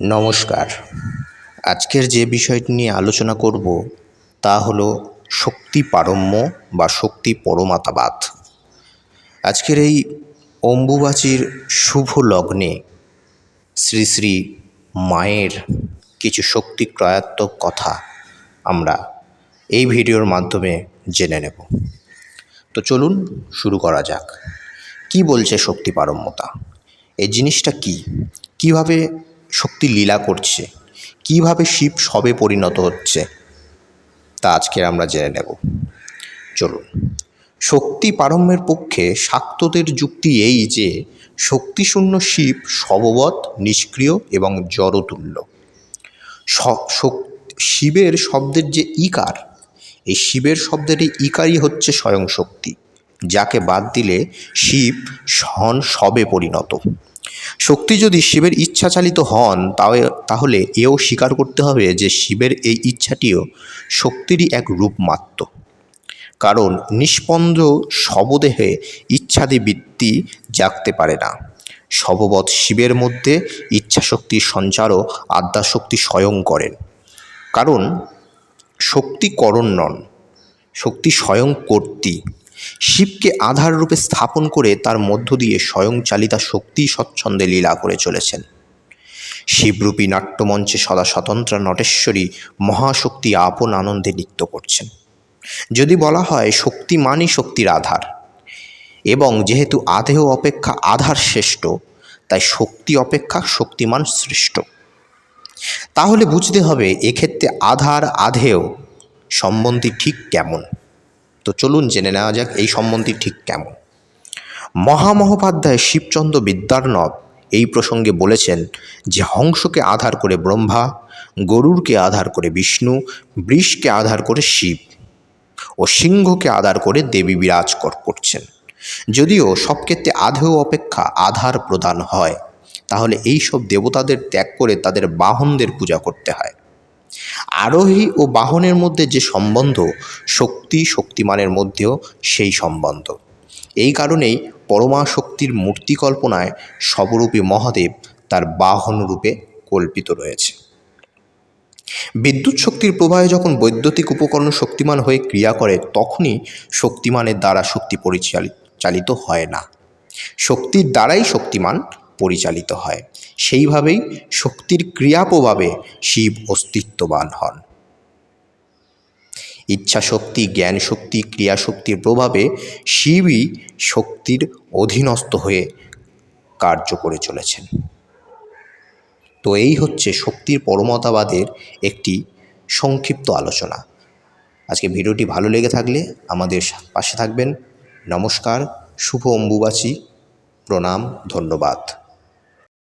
নমস্কার। আজকের যে বিষয়টি নিয়ে আলোচনা করব তা হলো শক্তি পারম্য বা শক্তি পরমাতাবাদ। আজকের এই অম্বুবাচীর শুভ লগ্নে শ্রী শ্রী মায়ের কিছু শক্তি ক্রয়াত্মক কথা আমরা এই ভিডিওর মাধ্যমে জেনে নেব। তো চলুন শুরু করা যাক। কি বলছে শক্তি পারম্যতা? এই জিনিসটা কি? কীভাবে শক্তি লীলা করছে। কীভাবে শিব সবে পরিণত হচ্ছে, তা আজকে আমরা জেনে নেব। চলুন। শক্তি পারম্যের পক্ষে শাক্তদের যুক্তি এই যে, শক্তিশূন্য শিব সববৎ নিষ্ক্রিয় এবং জড়তুল্য। শিবের শব্দের যে ইকার, এই শিবের শব্দের এই ইকারই হচ্ছে স্বয়ং শক্তি, যাকে বাদ দিলে শিব হন সবে পরিণত। শক্তি যদি শিবের ইচ্ছাচালিত হন, তাও, তাহলে এও স্বীকার করতে হবে যে শিবের এই ইচ্ছাটিও শক্তিরই এক রূপ মাত্র কারণ নিষ্পন্দ শবদেহে ইচ্ছাদি বৃত্তি জাগতে পারে না। শববৎ শিবের মধ্যে ইচ্ছাশক্তির সঞ্চারও আদ্যাশক্তি স্বয়ং করেন। কারণ শক্তি করণ নন, শক্তি স্বয়ং কর্তী। শিবকে আধার রূপে স্থাপন করে তার মধ্য দিয়ে স্বয়ং চালিতা শক্তি স্বচ্ছন্দে লীলা করে চলেছেন। শিবরূপী নাট্যমঞ্চে সদা স্বতন্ত্রা নটেশ্বরী মহাশক্তি আপন আনন্দে নৃত্য করছেন। যদি বলা হয় শক্তি মানই শক্তির আধার, এবং যেহেতু আধেয় অপেক্ষা আধার শ্রেষ্ঠ, তাই শক্তি অপেক্ষা শক্তিমান শ্রেষ্ঠ। তাহলে বুঝতে হবে এক্ষেত্রে আধার আধেয় সম্বন্ধী ঠিক কেমন। তো চলুন জেনে নেওয়া যাক এই সম্বন্ধী ঠিক কেমন। মহামহোপাধ্যায় শিবচন্দ্র বিদ্যার্ণব এই প্রসঙ্গে বলেছেন যে, হংসকে আধার করে ব্রহ্মা, গরুরকে আধার করে বিষ্ণু, বৃষকে আধার করে শিব ও সিংহকে আধার করে দেবী বিরাজ কর- করছেন। যদিও সব ক্ষেত্রে আধেয় অপেক্ষা আধার প্রদান হয়, তাহলে এই সব দেবতাদের ত্যাগ করে তাদের বাহনদের পূজা করতে হয়। আরোহী ও বাহনের মধ্যে যে সম্বন্ধ, শক্তি শক্তিমানের মধ্যেও সেই সম্বন্ধ। এই কারণেই পরমা শক্তির মূর্তি কল্পনায় সবরূপী মহাদেব তার বাহন রূপে কল্পিত রয়েছে। বিদ্যুৎ শক্তির প্রবাহে যখন বৈদ্যুতিক উপকরণ শক্তিমান হয়ে ক্রিয়া করে, তখনই শক্তিমানের দ্বারা শক্তি পরিচালিত, চালিত হয় না। শক্তির দ্বারাই শক্তিমান পরিচালিত হয়। সেইভাবেই শক্তির ক্রিয়া প্রভাবে শিব অস্তিত্ববান হন। ইচ্ছা শক্তি জ্ঞান শক্তি ক্রিয়া শক্তির প্রভাবে শিবই শক্তির অধীনস্থ হয়ে কার্য করে চলেছেন। তো এই হচ্ছে শক্তির পরমতাবাদের একটি সংক্ষিপ্ত আলোচনা। আজকে ভিডিওটি ভালো লেগে থাকলে আমাদের পাশে থাকবেন। নমস্কার, শুভ অম্বুবাচী, প্রণাম, ধন্যবাদ।